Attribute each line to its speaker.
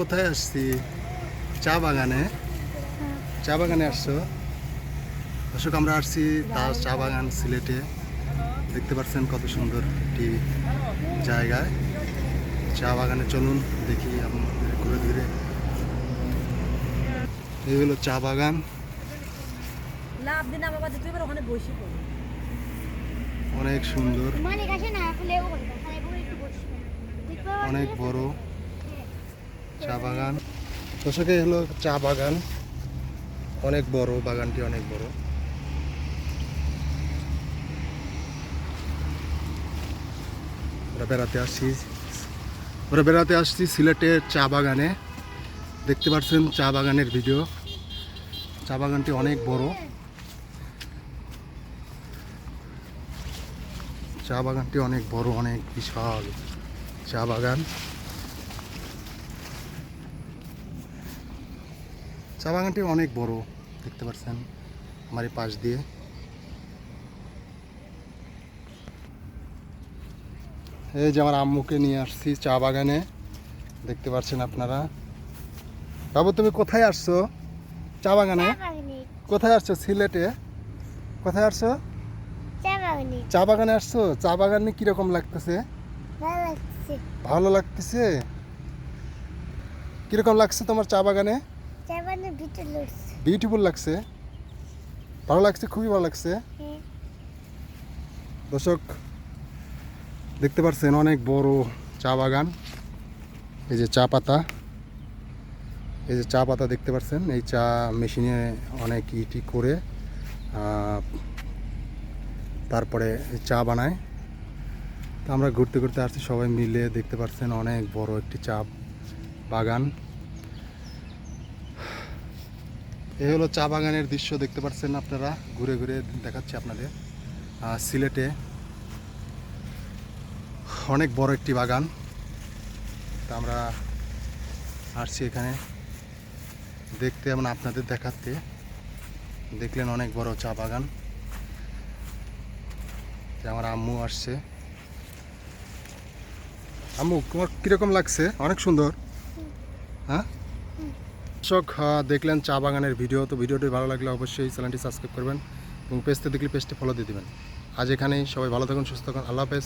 Speaker 1: কোথায় আসছি? চা বাগানে? চা বাগানে আসছো? অশোক আমরা আসছি তার চা বাগান সিলেটে। দেখতে পাচ্ছেন কত সুন্দর একটি জায়গায়। চা বাগানে চলুন দেখি আপনাদের ঘুরে ঘুরে। এই হলো চা বাগান। অনেক সুন্দর। অনেক বড়। চা বাগান। দর্শকে হলো চা বাগান। অনেক বড়, বাগানটি অনেক বড়। বেড়াতে আসছি। আমরা বেড়াতে আসছি সিলেটের চা বাগানে। দেখতে পাচ্ছেন চা বাগানের ভিডিও। চা বাগানটি অনেক বড়। চা বাগানটি অনেক বড়, অনেক বিশাল চা বাগান। চা বাগানটি অনেক বড় দেখতে পাচ্ছেন আমার এই পাশ দিয়ে। এই যে আমার আম্মুকে নিয়ে আসছি চা বাগানে দেখতে পাচ্ছেন আপনারা। বাবু তুমি কোথায় আসছো? চা বাগানে? কোথায় আসছো? সিলেটে? কোথায় আসছো?
Speaker 2: চা বাগানে।
Speaker 1: আসছো? চা বাগানে কীরকম লাগতেছে?
Speaker 2: ভালো
Speaker 1: ভালো লাগতেছে? কীরকম লাগছে তোমার চা বাগানে
Speaker 2: চা বাগানে ভিতর লড়ছে
Speaker 1: বিউটিফুল লাগছে। ভালো লাগছে খুবই ভালো লাগছে।
Speaker 2: হ্যাঁ।
Speaker 1: দর্শক দেখতে পাচ্ছেন অনেক বড় চা বাগান। এই যে চা পাতা। এই যে চা পাতা দেখতে পাচ্ছেন এই চা মেশিনে অনেক ইটি করে তারপরে চা বানায়। তো আমরা ঘুরতে ঘুরতে আসছি সবাই মিলে দেখতে পাচ্ছেন অনেক বড় একটি চা বাগান। এই হলো চা বাগানের দৃশ্য, দেখতে পাচ্ছেন আপনারা। ঘুরে ঘুরে দেখাচ্ছি আপনাদের। সিলেটে অনেক বড় একটি বাগান। তা আমরা আসছি এখানে। দেখতে এবং আপনাদের দেখাতে দেখলেন অনেক বড় চা বাগান। আমার আম্মু আসছে। আম্মু, তোমার কীরকম লাগছে? অনেক সুন্দর। হ্যাঁ? দর্শক দেখলেন চা বাগানের ভিডিও, তো ভিডিওটি ভালো লাগলে অবশ্যই চ্যানেলটি সাবস্ক্রাইব করবেন এবং পেজতে দেখলে পেজটি ফলো দিয়ে দেবেন। আজ এখানেই, সবাই ভালো থাকুন, সুস্থ থাকুন, আল্লাহ হাফেজ।